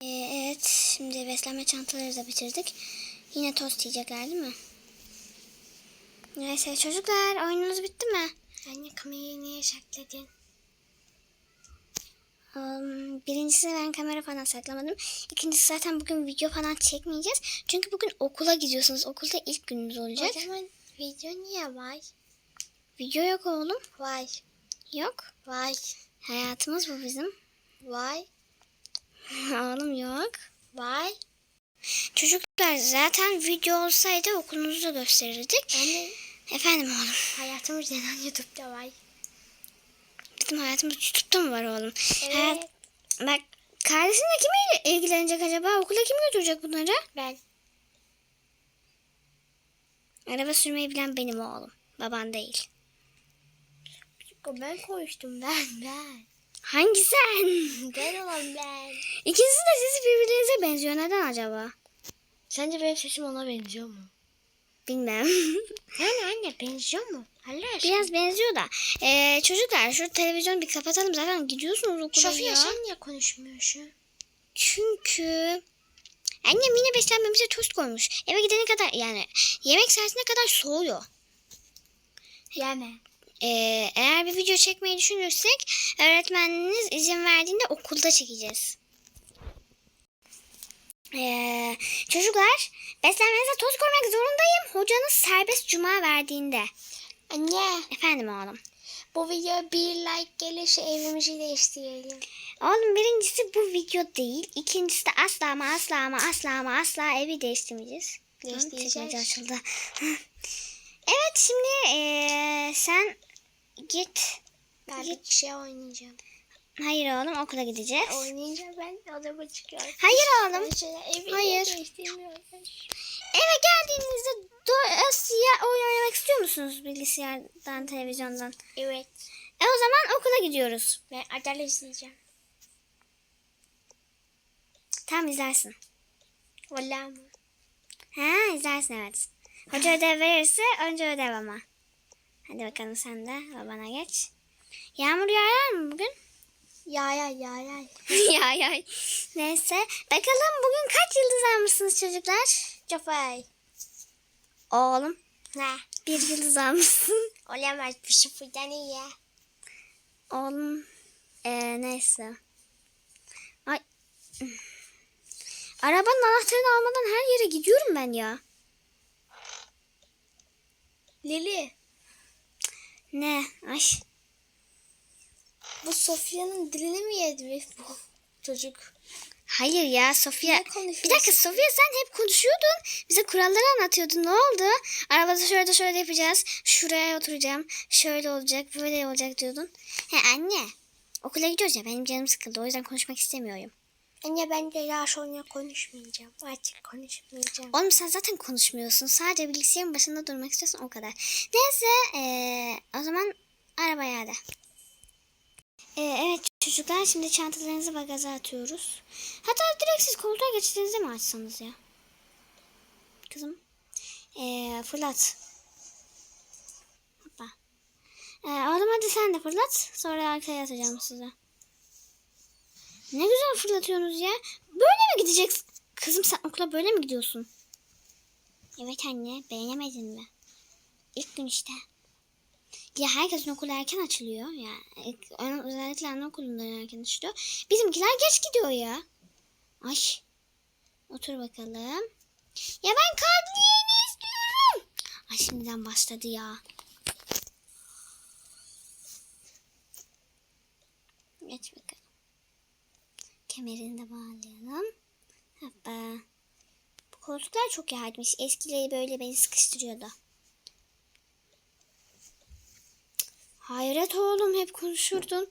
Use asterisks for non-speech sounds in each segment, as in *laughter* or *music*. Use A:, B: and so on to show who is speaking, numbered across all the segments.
A: Ee, evet, şimdi beslenme çantaları da bitirdik. Yine tost yiyecekler değil mi? Neyse çocuklar oyununuz bitti mi?
B: Anne kamerayı niye sakladın?
A: Um, birincisi ben kamera falan saklamadım. İkincisi zaten bugün video falan çekmeyeceğiz. Çünkü bugün okula gidiyorsunuz. Okulda ilk gününüz olacak.
B: O zaman video niye var?
A: Video yok oğlum.
B: Var.
A: Yok.
B: Var.
A: Hayatımız bu bizim.
B: Var. *laughs*
A: oğlum
B: Var.
A: Çocuklar zaten video olsaydı okulunuzu da gösterirdik.
B: Anne
A: Efendim oğlum.
B: hayatımız neden YouTube'da var?
A: Bizim hayatımız YouTube'da mı var oğlum?
B: Evet.
A: Hayat- Bak kardeşinle kim ilgilenecek acaba? Okula kim götürecek bunları?
B: Ben.
A: Araba sürmeyi bilen benim oğlum. Baban değil.
B: Ben konuştum ben ben.
A: Hangi sen?
B: Ben olan ben.
A: İkisi de sizi birbirinize benziyor. Neden acaba?
B: Sence benim sesim ona benziyor mu?
A: Bilmem. *laughs*
B: Yani anne benziyor mu? Allah aşkına.
A: Biraz benziyor da. Ee, çocuklar şu televizyonu bir kapatalım. Zaten gidiyorsunuz okula
B: Sofya
A: ya.
B: sen niye konuşmuyorsun?
A: Çünkü annem yine beslenmemize tost koymuş. Eve gidene kadar yani yemek saatine kadar soğuyor.
B: Yeme.
A: Ee, eğer bir video çekmeyi düşünürsek öğretmeniniz izin verdiğinde okulda çekeceğiz. Ee, çocuklar beslenmenize toz koymak zorundayım. Hocanız serbest cuma verdiğinde.
B: Anne
A: Efendim oğlum.
B: bu video bir like gelirse evimizi değiştirelim.
A: Oğlum birincisi bu video değil. İkincisi de asla ama asla ama asla ama asla evi değiştirmeyeceğiz.
B: Değiştireceğiz.
A: Çekmece açıldı. *laughs* evet şimdi ee, sen git.
B: Ben
A: Git.
B: bir şey oynayacağım.
A: Hayır oğlum okula gideceğiz.
B: Oynayınca ben odama çıkıyorum.
A: Hayır oğlum.
B: Evi
A: Hayır. Eve geldiğinizde dolayısıyla oyun oynamak istiyor musunuz bilgisayardan, televizyondan?
B: Evet.
A: E o zaman okula gidiyoruz.
B: Ben Adele izleyeceğim.
A: Tamam izlersin.
B: Valla mı?
A: Ha izlersin evet. Hoca ödev verirse önce ödev ama. Hadi bakalım sen de babana geç. Yağmur yağar mı bugün?
B: Ya ya ya ya.
A: ya ya. Neyse. Bakalım bugün kaç yıldız almışsınız çocuklar?
B: Cafay.
A: Oğlum
B: Ne?
A: bir yıldız almışsın. *laughs*
B: Olamaz bir sıfırdan iyi.
A: Oğlum ee, neyse. Ay. Arabanın anahtarını almadan her yere gidiyorum ben ya.
B: Lili.
A: Ne? Ay.
B: Bu Sofya'nın dilini mi yedi bu çocuk?
A: Hayır ya Sofya. Bir dakika Sofya sen hep konuşuyordun. Bize kuralları anlatıyordun. Ne oldu? Arabada şöyle şöyle yapacağız. Şuraya oturacağım. Şöyle olacak, böyle olacak diyordun. He anne. Okula gidiyoruz ya benim canım sıkıldı. O yüzden konuşmak istemiyorum.
B: Anne ben de sonra konuşmayacağım. Artık konuşmayacağım.
A: Oğlum sen zaten konuşmuyorsun. Sadece bilgisayarın başında durmak istiyorsun o kadar. Neyse eee, o zaman arabaya hadi. Ee, evet çocuklar şimdi çantalarınızı bagaja atıyoruz. Hatta direkt siz koltuğa geçtiğinizde mi açsanız ya? Kızım. Ee, fırlat. Hoppa. Ee, oğlum hadi sen de fırlat. Sonra arkaya atacağım size. Ne güzel fırlatıyorsunuz ya. Böyle mi gideceksin? Kızım sen okula böyle mi gidiyorsun? Evet anne beğenemedin mi? İlk gün işte. Ya herkesin okulu erken açılıyor. Ya ilk- özellikle anaokulundan erken açılıyor. Bizimkiler geç gidiyor ya. Ay. Otur bakalım. Ya ben kadriyeni istiyorum. Ay şimdiden başladı ya. Geç bakalım. Kemerini de bağlayalım. Hoppa. Bu koltuklar çok yardımmış. Eskileri böyle beni sıkıştırıyordu. Hayret oğlum hep konuşurdun.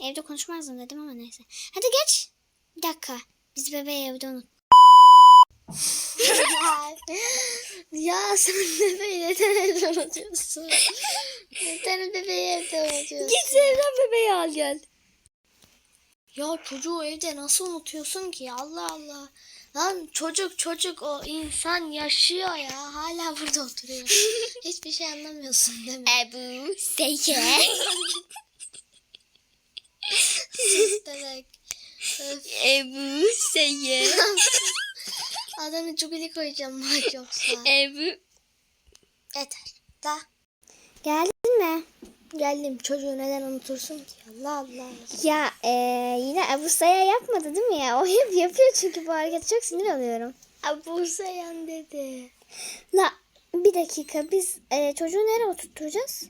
A: Evde konuşmazdım dedim ama neyse. Hadi geç. Bir dakika. Biz bebeği evde unut. *laughs*
B: ya sen bebeği neden evde unutuyorsun? neden bebeği evde unutuyorsun?
A: Git evden bebeği al gel.
B: Ya çocuğu evde nasıl unutuyorsun ki? Allah Allah. Lan çocuk çocuk o insan yaşıyor ya. Hala burada oturuyor. *laughs* Hiçbir şey anlamıyorsun değil mi?
A: Ebu Seke.
B: Sus demek.
A: Ebu Seye.
B: Adını Cuguli koyacağım bak yoksa.
A: Ebu.
B: Yeter. Da.
A: Geldin mi?
B: Geldim. Çocuğu neden unutursun ki? Allah Allah.
A: Ya e, yine Ebu Saye yapmadı değil mi ya? O hep yapıyor çünkü bu hareketi çok sinir oluyorum.
B: Abu Sayan dedi.
A: La bir dakika biz e, çocuğu nereye oturtacağız?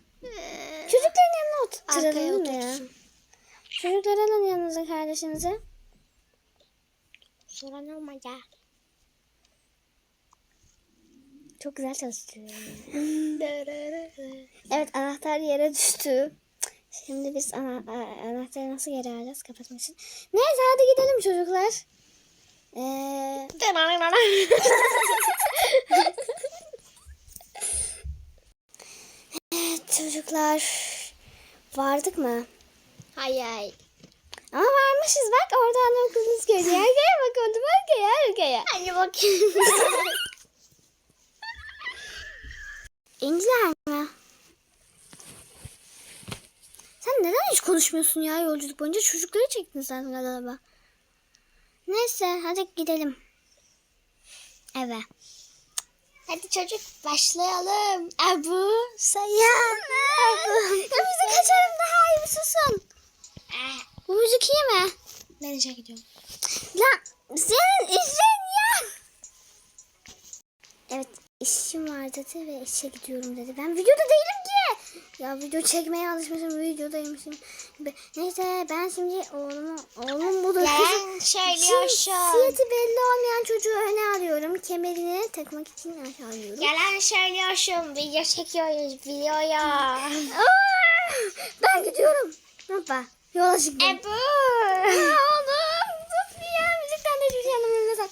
A: Çocukların yanına oturtturalım mi ya?
B: otursun.
A: Çocukları alın yanınıza kardeşinize.
B: Soran olmayacak.
A: Çok güzel çalıştırıyor. *laughs* Evet anahtar yere düştü. Şimdi biz ana, anahtarı nasıl geri alacağız kapatmak için? Neyse hadi gidelim çocuklar. Ee, evet *laughs* çocuklar. Vardık mı?
B: hay hay.
A: Ama varmışız bak oradan okulunuz görüyor. Arkaya bak orada arkaya arkaya.
B: Hadi bakayım. *laughs*
A: İnciler mi? Sen neden hiç konuşmuyorsun ya yolculuk boyunca? Çocukları çektin sen galiba. Neyse hadi gidelim. Eve.
B: Hadi çocuk başlayalım. Abu
A: Sayan. ya bizi kaçarım daha iyi bir susun. Bu müzik iyi mi?
B: Ben işe gidiyorum.
A: Lan senin işin ya. Evet işim var dedi ve işe gidiyorum dedi. Ben videoda değilim ki. Ya video çekmeye alışmışım videodaymışım. Neyse ben şimdi oğlumu, oğlum budur.
B: Yalan söylüyorsun.
A: Cinsiyeti belli olmayan çocuğu öne alıyorum. Kemerini takmak için aşağı alıyorum.
B: Yalan söylüyorsun. Video çekiyoruz videoya. *laughs*
A: Ben gidiyorum. Hoppa yola çıktım.
B: Ebu.
A: Aa, Oğlum sus bir ya. Müzikten de hiçbir şey anlamıyorum. Mesela.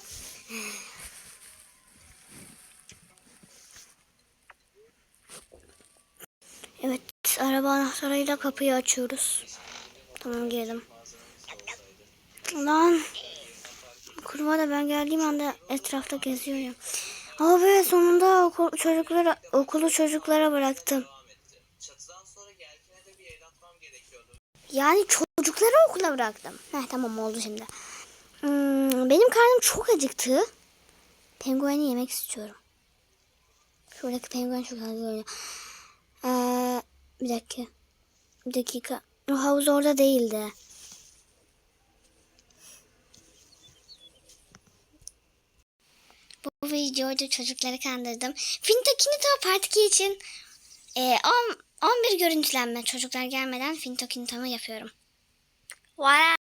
A: Evet araba anahtarıyla kapıyı açıyoruz. Tamam girelim. Lan. Kurbağa da ben geldiğim anda etrafta geziyor ya. Abi sonunda okul, çocuklara, okulu çocuklara bıraktım. Yani çocukları okula bıraktım. Heh, tamam oldu şimdi. Hmm, benim karnım çok acıktı. Pengueni yemek istiyorum. Şuradaki penguen çok hızlı oynuyor. Ee, bir dakika. Bir dakika. O havuz orada değildi. Bu videoda çocukları kandırdım. Fintokinito Part 2 için e, 10, 11 görüntülenme çocuklar gelmeden Fintokinito'mu yapıyorum.
B: Vay.